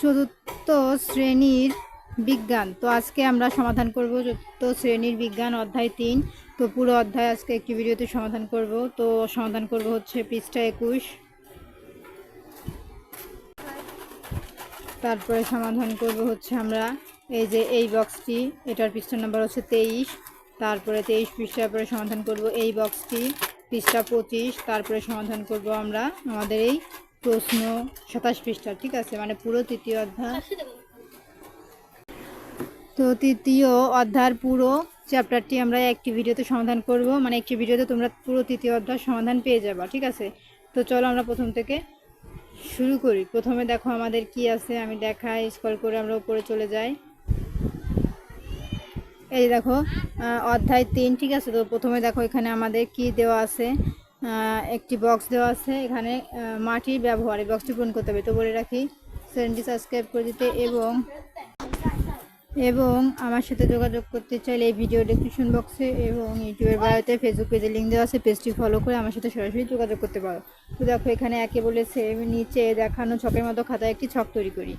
চতুর্থ শ্রেণির বিজ্ঞান। তো আজকে আমরা সমাধান করব চতুর্থ শ্রেণির বিজ্ঞান, অধ্যায় তিন। তো পুরো অধ্যায় আজকে একটি ভিডিওতে সমাধান করব। তো সমাধান করব হচ্ছে পৃষ্ঠা একুশ। তারপরে সমাধান করব হচ্ছে আমরা এই যে এই বক্সটি, এটার পৃষ্ঠা নাম্বার হচ্ছে তেইশ। তারপরে তেইশ পৃষ্ঠার পরে সমাধান করব এই বক্সটি, পৃষ্ঠা পঁচিশ। তারপরে সমাধান করব আমরা আমাদের এই প্রশ্ন সাতাশ পৃষ্ঠা ঠিক আছে? মানে পুরো তৃতীয় অধ্যায়। তো তৃতীয় অধ্যায়ের পুরো চ্যাপ্টারটি আমরা একটি ভিডিওতে সমাধান করব। মানে একটি ভিডিওতে তোমরা পুরো তৃতীয় অধ্যায় সমাধান পেয়ে যাবা ঠিক আছে? তো চলো আমরা প্রথম থেকে শুরু করি। প্রথমে দেখো আমাদের কি আছে আমি দেখাই স্কল করে আমরা উপরে চলে যাই। এই দেখো অধ্যায় তিন ঠিক আছে? তো প্রথমে দেখো এখানে আমাদের কি দেওয়া আছে? একটি বক্স দেওয়া আছে। এখানে মাটির ব্যবহার, এই বক্সটি পূরণ করতে হবে। তো বলে রাখি, চ্যানেলটি সাবস্ক্রাইব করে দিতে এবং এবং আমার সাথে যোগাযোগ করতে চাইলে এই ভিডিও ডিসক্রিপশন বক্সে এবং ইউটিউবের বায়োতে ফেসবুক পেজে লিঙ্ক দেওয়া আছে। পেজটি ফলো করে আমার সাথে সরাসরি যোগাযোগ করতে পারো। তো দেখো, এখানে একে বলেছে, নিচে দেখানো ছকের মতো খাতায় একটি ছক তৈরি করি।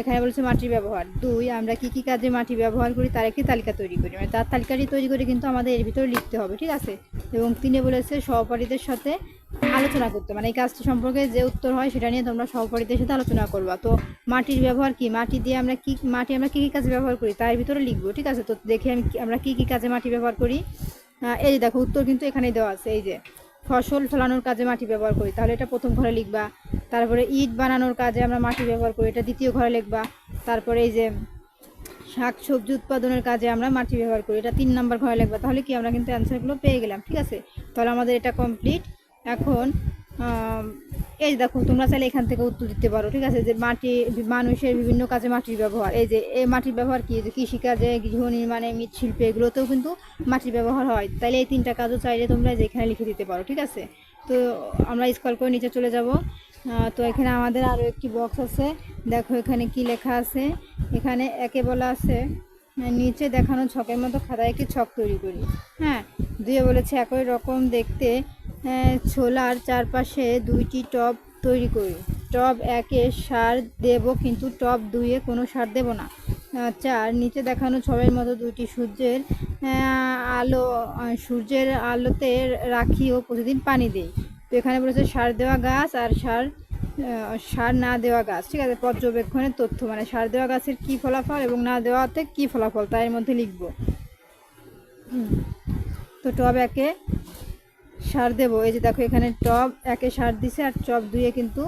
এখানে বলেছে মাটির ব্যবহার। দুই, আমরা কি কি কাজে মাটি ব্যবহার করি তার একটি তালিকা তৈরি করি। মানে তার তালিকাটি তৈরি করে কিন্তু আমাদের এর ভিতরে লিখতে হবে, ঠিক আছে? এবং তিনি বলেছে সহপাঠীদের সাথে আলোচনা করতে। মানে এই কাজটি সম্পর্কে যে উত্তর হয় সেটা নিয়ে তোমরা সহপাঠীদের সাথে আলোচনা করবা। তো মাটির ব্যবহার কি? মাটি দিয়ে আমরা কি, মাটি আমরা কি কি কাজে ব্যবহার করি তার ভিতরে লিখব, ঠিক আছে? তো দেখি আমি আমরা কি কি কাজে মাটি ব্যবহার করি। এই যে দেখো, উত্তর কিন্তু এখানেই দেওয়া আছে, এই যে। ফসল ফলানোর কাজে মাটি ব্যবহার করি। তাহলে এটা প্রথম ঘরে লিখবা। তারপরে ইট বানানোর কাজে আমরা মাটি ব্যবহার করি। এটা দ্বিতীয় ঘরে লিখবা। তারপরে এই যে শাক সবজি উৎপাদনের কাজে আমরা মাটি ব্যবহার করি। এটা তিন নম্বর ঘরে লিখবা। তাহলে কি আমরা কিন্তু অ্যান্সারগুলো পেয়ে গেলাম। ঠিক আছে? তাহলে আমাদের এটা কমপ্লিট এখন এই দেখো, তোমরা চাইলে এখান থেকে উত্তর দিতে পারো, ঠিক আছে? যে মাটি, মানুষের বিভিন্ন কাজে মাটির ব্যবহার। এই যে, এই মাটির ব্যবহার কি? যে কৃষিকাজে, গৃহ নির্মাণে, মৃৎশিল্পে, এগুলোতেও কিন্তু মাটির ব্যবহার হয়। তাইলে এই তিনটা কাজও চাইলে তোমরা যে এখানে লিখে দিতে পারো, ঠিক আছে? তো আমরা স্কল করে নিচে চলে যাব। তো এখানে আমাদের আরও একটি বক্স আছে। দেখো এখানে কি লেখা আছে? এখানে একে বলা আছে নিচে দেখানো ছকের মতো খাতায় একটি ছক তৈরি করি। হ্যাঁ দুয়ে বলেছে একই রকম দেখতে ছোলার চারপাশে দুইটি টব তৈরি করি। টব একে সার দেব কিন্তু টব দুইয়ে কোনো সার দেব না। চার নিচে দেখানো ছবের মতো দুইটি সূর্যের আলো, সূর্যের আলোতে রাখি ও প্রতিদিন পানি দেই। তো এখানে বলেছে সার দেওয়া গাছ আর সার সার না দেওয়া গাছ, ঠিক আছে? পর্যবেক্ষণের তথ্য মানে সার দেওয়া গাছের কি ফলাফল এবং না দেওয়াতে কি ফলাফল, তাই এর মধ্যে লিখব। তো টব একে সার দেবো। এই যে দেখো, এখানে টব একে সার দিছে আর টব দুয়ে কিন্তু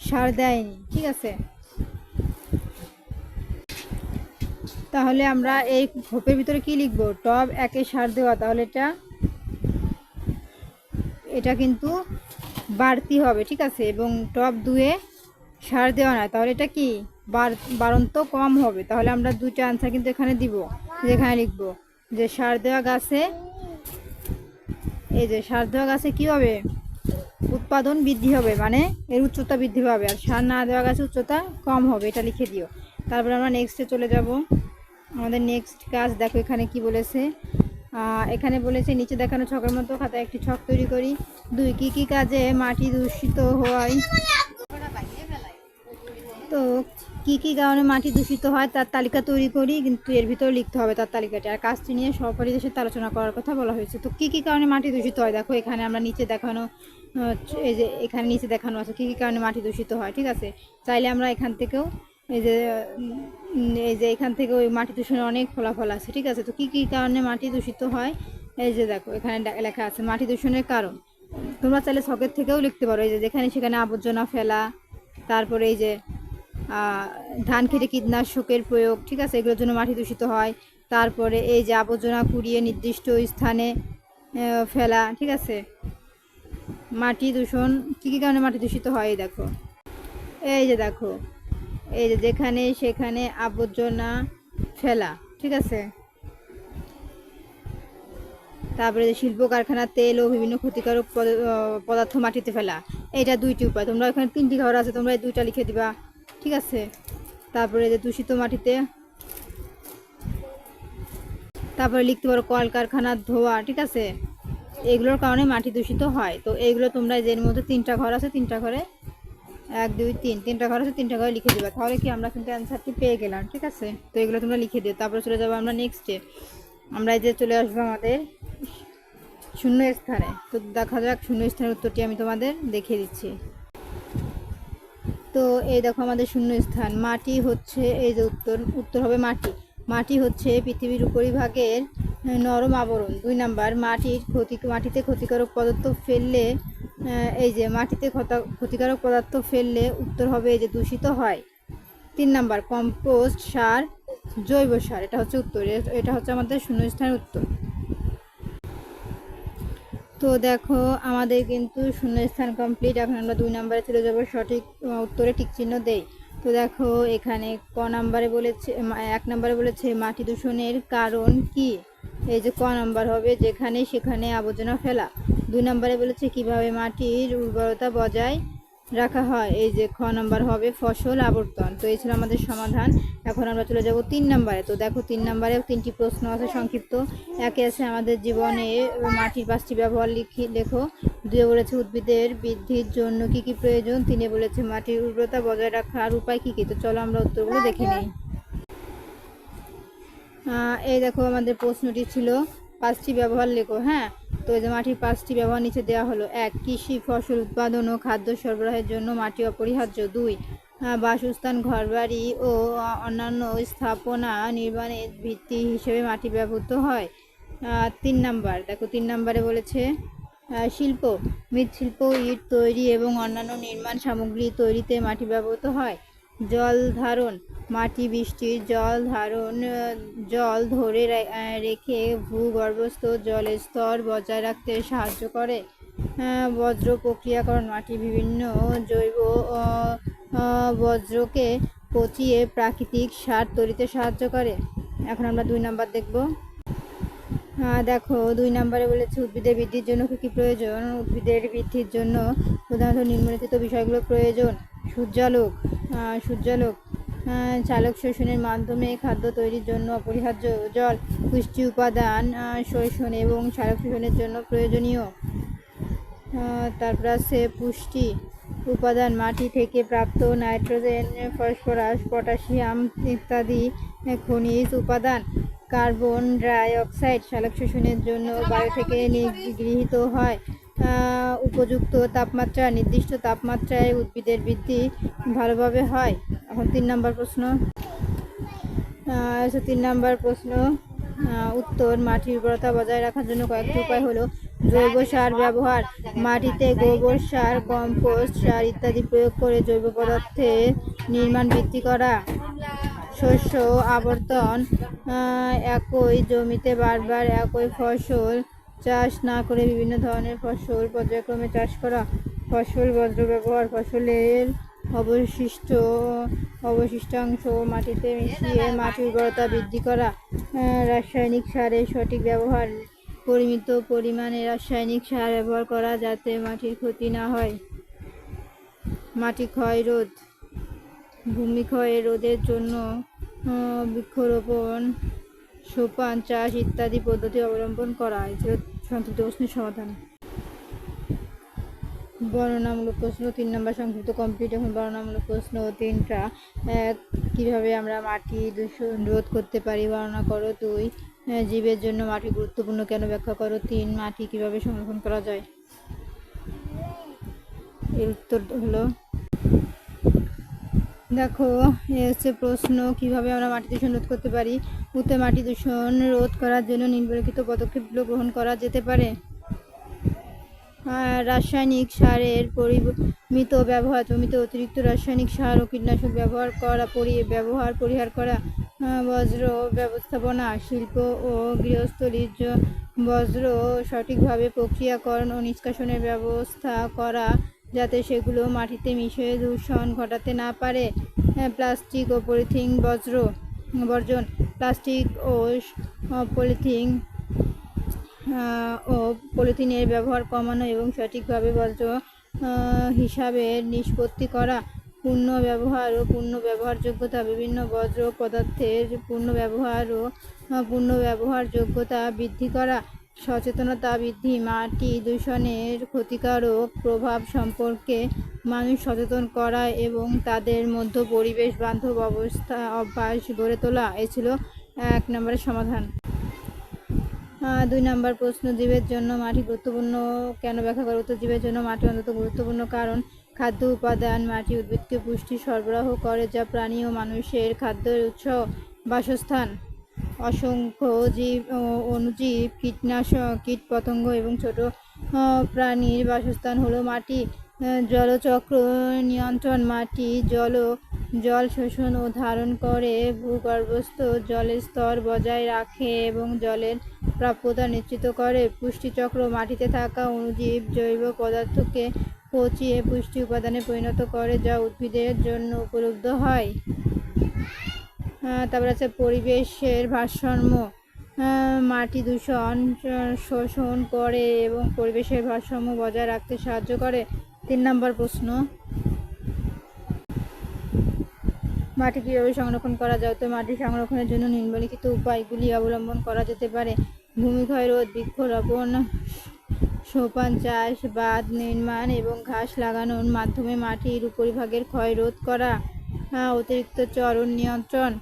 সার দেয়নি, ঠিক আছে? তাহলে আমরা এই খোপের ভিতরে কি লিখব? টব একে সার দেওয়া, তাহলে এটা এটা কিন্তু বাড়তি হবে, ঠিক আছে? এবং টপ দুয়ে সার দেওয়া নয়। তাহলে এটা কি? বাড়ন্ত কম হবে। তাহলে আমরা দুইটা আনসার কিন্তু এখানে দিব, যেখানে লিখব যে সার দেওয়া গাছে, এই যে সার দেওয়া গাছে কি হবে? উৎপাদন বৃদ্ধি হবে মানে এর উচ্চতা বৃদ্ধি পাবে। আর সার না দেওয়া গাছে উচ্চতা কম হবে, এটা লিখে দিও। তারপরে আমরা নেক্সটে চলে যাব। আমাদের নেক্সট কাজ দেখো এখানে কি বলেছে? এখানে বলেছে, নিচে দেখানো ছকের মতো খাতায় একটি ছক তৈরি করি। দুই, কি কি কাজে মাটি দূষিত হয়? তো, কি কি কারণে মাটি দূষিত হয় তার তালিকা তৈরি করি, কিন্তু এর ভিতরে লিখতে হবে তার তালিকাটি। আর কাজটি নিয়ে সহপাঠীদের সাথে আলোচনা করার কথা বলা হয়েছে। তো, কি কি কারণে মাটি দূষিত হয়? দেখো, এখানে আমরা নিচে দেখানো এই যে এখানে নিচে দেখানো আছে, কি কি কারণে মাটি দূষিত হয়, ঠিক আছে? চাইলে আমরা এখান থেকেও এই যে এই যে এখান থেকে ওই মাটি দূষণের অনেক ফলাফল আছে, ঠিক আছে? তো কি কি কারণে মাটি দূষিত হয়? এই যে দেখো, এখানে লেখা আছে মাটি দূষণের কারণ। তোমরা চাইলে ছকের থেকেও লিখতে পারো, এই যে যেখানে সেখানে আবর্জনা ফেলা, তারপরে এই যে ধান খেতে কীটনাশকের প্রয়োগ, ঠিক আছে? এগুলোর জন্য মাটি দূষিত হয়। তারপরে এই যে আবর্জনা কুড়িয়ে নির্দিষ্ট স্থানে ফেলা, ঠিক আছে? মাটি দূষণ, কী কী কারণে মাটি দূষিত হয় দেখো। এই যে দেখো এই যে যেখানে, সেখানে আবর্জনা ফেলা, ঠিক আছে? তারপরে যে শিল্প কারখানা, তেল ও বিভিন্ন ক্ষতিকারক পদার্থ মাটিতে ফেলা, এইটা দুইটি উপায়। তোমরা এখানে তিনটি ঘর আছে, তোমরা এই দুইটা লিখে দিবা, ঠিক আছে? তারপরে যে দূষিত মাটিতে, তারপরে লিখতে পারো কলকারখানার ধোয়া, ঠিক আছে? এগুলোর কারণে মাটি দূষিত হয়। তো এইগুলো তোমরা যে মধ্যে তিনটা ঘর আছে, তিনটা ঘরে এক, দুই, তিন, তিনটা ঘর আছে, তিনটা ঘরে লিখে দেবে। তাহলে কি আমরা কিন্তু অ্যান্সারটি পেয়ে গেলাম, ঠিক আছে? তো এগুলো তোমরা লিখে দিও। তারপরে চলে যাব আমরা নেক্সটে আমরা এই যে চলে আসব আমাদের শূন্য স্থানে তো দেখা যাক শূন্য স্থানের উত্তরটি আমি তোমাদের দেখিয়ে দিচ্ছি। তো এই দেখো আমাদের শূন্য স্থান মাটি হচ্ছে এই যে উত্তর উত্তর হবে মাটি। মাটি হচ্ছে পৃথিবীর উপরিভাগের নরম আবরণ। দুই নাম্বার, মাটির ক্ষতি, মাটিতে ক্ষতিকারক পদার্থ ফেললে এই যে মাটিতে ক্ষতা- ক্ষতিকারক পদার্থ ফেললে উত্তর হবে এই যে দূষিত হয়। তিন নাম্বার, কম্পোস্ট সার, জৈব সার, এটা হচ্ছে উত্তর। এটা হচ্ছে আমাদের শূন্যস্থানের উত্তর। তো দেখো, আমাদের কিন্তু শূন্যস্থান কমপ্লিট এখন আমরা দুই নাম্বারে চলে যাব, সঠিক উত্তরে টিক চিহ্ন দেই। তো দেখো, এখানে ক নাম্বারে বলেছে এক নাম্বারে বলেছে, মাটি দূষণের কারণ কি? এই যে ক নাম্বার হবে, যেখানে সেখানে আবর্জনা ফেলা। দুই নম্বরে বলেছে কীভাবে মাটির উর্বরতা বজায় রাখা হয়? এই যে খ নম্বর হবে ফসল আবর্তন। তো এই ছিল আমাদের সমাধান। এখন আমরা চলে যাব তিন নাম্বারে। তো দেখো তিন নাম্বারে তিনটি প্রশ্ন আছে সংক্ষিপ্ত। একে আছে আমাদের জীবনে মাটির পাঁচটি ব্যবহার লিখি লেখো। দুয়ে বলেছে উদ্ভিদের বৃদ্ধির জন্য কি কি প্রয়োজন? তিনে বলেছে মাটির উর্বরতা বজায় রাখার উপায় কি কী? তো চলো আমরা উত্তরগুলো দেখে নিই। এই দেখো আমাদের প্রশ্নটি ছিল পাঁচটি ব্যবহার লেখো হ্যাঁ? তো যে মাটির পাঁচটি ব্যবহার নিচে দেওয়া হলো, এক, কৃষি, ফসল উৎপাদন ও খাদ্য সরবরাহের জন্য মাটি অপরিহার্য, দুই বাসস্থান, ঘরবাড়ি ও অন্যান্য স্থাপনা নির্মাণের ভিত্তি হিসেবে মাটি ব্যবহৃত হয়। তিন নাম্বার, দেখো তিন নাম্বারে বলেছে শিল্প, মৃৎশিল্প, ইট তৈরি এবং অন্যান্য নির্মাণ সামগ্রী তৈরিতে মাটি ব্যবহৃত হয়। জল ধারণ মাটি বৃষ্টির জল ধারণ, জল ধরে রেখে ভূগর্ভস্থ জলের স্তর বজায় রাখতে সাহায্য করে। বজ্র প্রক্রিয়াকরণ, মাটি বিভিন্ন জৈব বজ্রকে পচিয়ে প্রাকৃতিক সার তৈরিতে সাহায্য করে। এখন আমরা দুই নাম্বার দেখব। দেখো, দুই নম্বরে বলেছে উদ্ভিদের বৃদ্ধির জন্য কী কী প্রয়োজন? উদ্ভিদের বৃদ্ধির জন্য প্রধানত নিম্নলিখিত বিষয়গুলো প্রয়োজন। সূর্যালোক সূর্যালোক চালক শোষণের মাধ্যমে খাদ্য তৈরির জন্য অপরিহার্য জল, পুষ্টি উপাদান শোষণ এবং চালক শোষণের জন্য প্রয়োজনীয়। তারপর আছে পুষ্টি উপাদান, মাটি থেকে প্রাপ্ত নাইট্রোজেন, ফসফরাস, পটাশিয়াম ইত্যাদি খনিজ উপাদান। কার্বন ডাই অক্সাইড সালোক শোষণের জন্য বায়ু থেকে গৃহীত হয়। উপযুক্ত তাপমাত্রা, নির্দিষ্ট তাপমাত্রায় উদ্ভিদের বৃদ্ধি ভালোভাবে হয়। এখন তিন নম্বর প্রশ্ন। তিন নম্বর প্রশ্ন। উত্তর, মাটির উর্বরতা বজায় রাখার জন্য কয়েকটি উপায় হলো জৈব সার ব্যবহার। মাটিতে গোবর সার, কম্পোস্ট সার ইত্যাদি প্রয়োগ করে জৈব পদার্থের নির্মাণ বৃদ্ধি করা। শস্য আবর্তন একই জমিতে বারবার একই ফসল চাষ না করে বিভিন্ন ধরনের ফসল পর্যায়ক্রমে চাষ করা, ফসল বজ্র ব্যবহার, ফসলের অবশিষ্ট, অবশিষ্টাংশ মাটিতে মিশিয়ে মাটির উর্বরতা বৃদ্ধি করা রাসায়নিক সারের সঠিক ব্যবহার, পরিমিত পরিমাণে রাসায়নিক সার ব্যবহার করা যাতে মাটির ক্ষতি না হয়। মাটি ক্ষয় রোধ ভূমিক্ষয় রোধের জন্য বৃক্ষরোপণ, সোপান, চাষ ইত্যাদি পদ্ধতি অবলম্বন করা। এছিল সংক্ষিপ্ত প্রশ্নের সমাধান। বর্ণনামূলক প্রশ্ন তিন নম্বর সংক্ষিপ্ত কমপ্লিট। এখন বর্ণনামূলক প্রশ্ন তিনটা। এক, কীভাবে আমরা মাটি দূষণ রোধ করতে পারি? বর্ণনা করো। দুই জীবের জন্য মাটি গুরুত্বপূর্ণ কেন ব্যাখ্যা করো? তিন, মাটি কীভাবে সংরক্ষণ করা যায়? এর উত্তর হলো দেখো, এ হচ্ছে প্রশ্ন, কীভাবে আমরা মাটি দূষণ রোধ করতে পারি? উত্তর মাটি দূষণ রোধ করার জন্য নিম্নলিখিত পদক্ষেপগুলো গ্রহণ করা যেতে পারে। রাসায়নিক সারের পরিমিত ব্যবহার, জমিতে অতিরিক্ত রাসায়নিক সার ও কীটনাশক ব্যবহার করা, পরি, ব্যবহার পরিহার করা বজ্র ব্যবস্থাপনা, শিল্প ও গৃহস্থলীর বজ্র সঠিকভাবে প্রক্রিয়াকরণ ও নিষ্কাশনের ব্যবস্থা করা যাতে সেগুলো মাটিতে মিশে দূষণ ঘটাতে না পারে। প্লাস্টিক ও পলিথিন, বজ্র, বর্জন, প্লাস্টিক ও পলিথিন ও পলিথিনের ব্যবহার কমানো এবং সঠিকভাবে বজ্র হিসাবে নিষ্পত্তি করা, পূর্ণ ব্যবহার ও পূর্ণ ব্যবহারযোগ্যতা, বিভিন্ন বজ্র পদার্থের পূর্ণ ব্যবহার ও পূর্ণ ব্যবহারযোগ্যতা বৃদ্ধি করা সচেতনতা বৃদ্ধি, মাটি দূষণের ক্ষতিকারক প্রভাব সম্পর্কে মানুষ সচেতন করা এবং তাদের মধ্যে পরিবেশ বান্ধব অবস্থা অভ্যাস গড়ে তোলা, এ ছিল এক নম্বরের সমাধান। দুই নম্বর প্রশ্ন, জীবের জন্য মাটি গুরুত্বপূর্ণ কেন ব্যাখ্যা করো? তো জীবের জন্য মাটি অন্তত গুরুত্বপূর্ণ কারণ খাদ্য উপাদান, মাটি উদ্ভিদকে পুষ্টি সরবরাহ করে যা প্রাণী ও মানুষের খাদ্যের উৎস, বাসস্থান। অসংখ্য জীব অনুজীব, কীটনাশক, কীটপতঙ্গ এবং ছোট প্রাণীর বাসস্থান হলো মাটি। জলচক্র নিয়ন্ত্রণ, মাটি, জল জল শোষণ ও ধারণ করে ভূগর্ভস্থ জলের স্তর বজায় রাখে এবং জলের প্রাপ্যতা নিশ্চিত করে। পুষ্টিচক্র, মাটিতে থাকা অণুজীব জৈব পদার্থকে পচিয়ে পুষ্টি উপাদানে পরিণত করে যা উদ্ভিদের জন্য উপলব্ধ হয়। তারপর আছে পরিবেশের ভারসাম্য। মাটি দূষণ শোষণ করে এবং পরিবেশের ভারসাম্য বজায় রাখতে সাহায্য করে। তিন নম্বর প্রশ্ন। মাটি কীভাবে সংরক্ষণ করা যায়? তো মাটি সংরক্ষণের জন্য নিম্নলিখিত উপায়গুলি অবলম্বন করা যেতে পারে। ভূমিক্ষয় রোধ বৃক্ষরোপণ সোপান চাষ, বাঁধ নির্মাণ এবং ঘাস লাগানোর মাধ্যমে মাটির উপরিভাগের ক্ষয় রোধ করা। অতিরিক্ত চরণ নিয়ন্ত্রণ।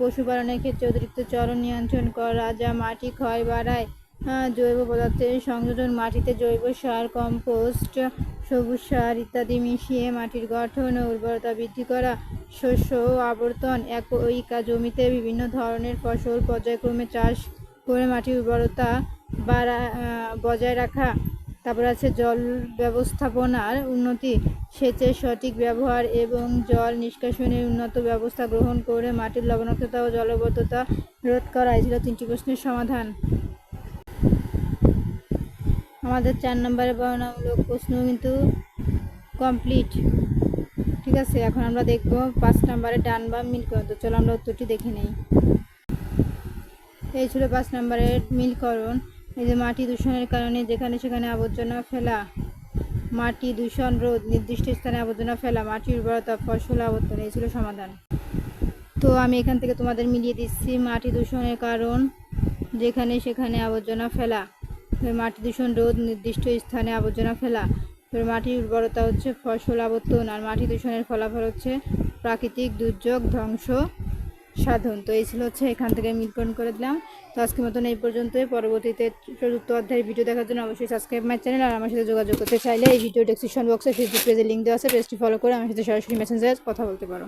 পশুপালনের ক্ষেত্রে অতিরিক্ত চরণ নিয়ন্ত্রণ করা। যা মাটি ক্ষয় বাড়ায়। জৈব পদার্থের সংযোজন মাটিতে জৈব সার, কম্পোস্ট, সবুজ সার ইত্যাদি মিশিয়ে মাটির গঠন ও উর্বরতা বৃদ্ধি করা, শস্য ও আবর্তন একই জমিতে বিভিন্ন ধরনের ফসল পর্যায়ক্রমে চাষ করে মাটির উর্বরতা বাড়া বজায় রাখা তারপর আছে জল ব্যবস্থাপনার উন্নতি, সেচের সঠিক ব্যবহার এবং জল নিষ্কাশনের উন্নত ব্যবস্থা গ্রহণ করে মাটির লবণাক্ততা ও জলবদ্ধতা রোধ করা ছিল তিনটি প্রশ্নের সমাধান। আমাদের চার নম্বরের বর্ণনামূলক প্রশ্ন কিন্তু কমপ্লিট ঠিক আছে, এখন আমরা দেখব পাঁচ নম্বরে ডান বাম মিল করুন তো চলো আমরা উত্তরটি দেখে নেই। এই ছিল পাঁচ নম্বরের মিলকরণ। এই যে মাটি দূষণের কারণে যেখানে সেখানে আবর্জনা ফেলা, মাটি দূষণ রোধ নির্দিষ্ট স্থানে আবর্জনা ফেলা, মাটির উর্বরতা, ফসল আবর্তন, এই ছিল সমাধান। তো আমি এখান থেকে তোমাদের মিলিয়ে দিচ্ছি মাটি দূষণের কারণ, যেখানে সেখানে আবর্জনা ফেলা মাটি দূষণ রোধ নির্দিষ্ট স্থানে আবর্জনা ফেলা মাটির উর্বরতা হচ্ছে ফসল আবর্তন, আর মাটি দূষণের ফলাফল হচ্ছে প্রাকৃতিক দুর্যোগ, ধ্বংস সাধন। তো এই ছিল হচ্ছে এখান থেকে মিলকরণ করে দিলাম। তো আজকের মতন এই পর্যন্তই। পরবর্তীতে চতুর্থ অধ্যায়ের ভিডিও দেখার জন্য অবশ্যই সাবস্ক্রাইব মাই চ্যানেল আর আমার সাথে যোগাযোগ করতে চাইলে এই ভিডিও ডেসক্রিপশন বক্সে ফেসবুক পেজে লিঙ্ক দেওয়া আছে। পেজটি ফলো করে আমার সাথে সরাসরি মেসেঞ্জারে কথা বলতে পারো।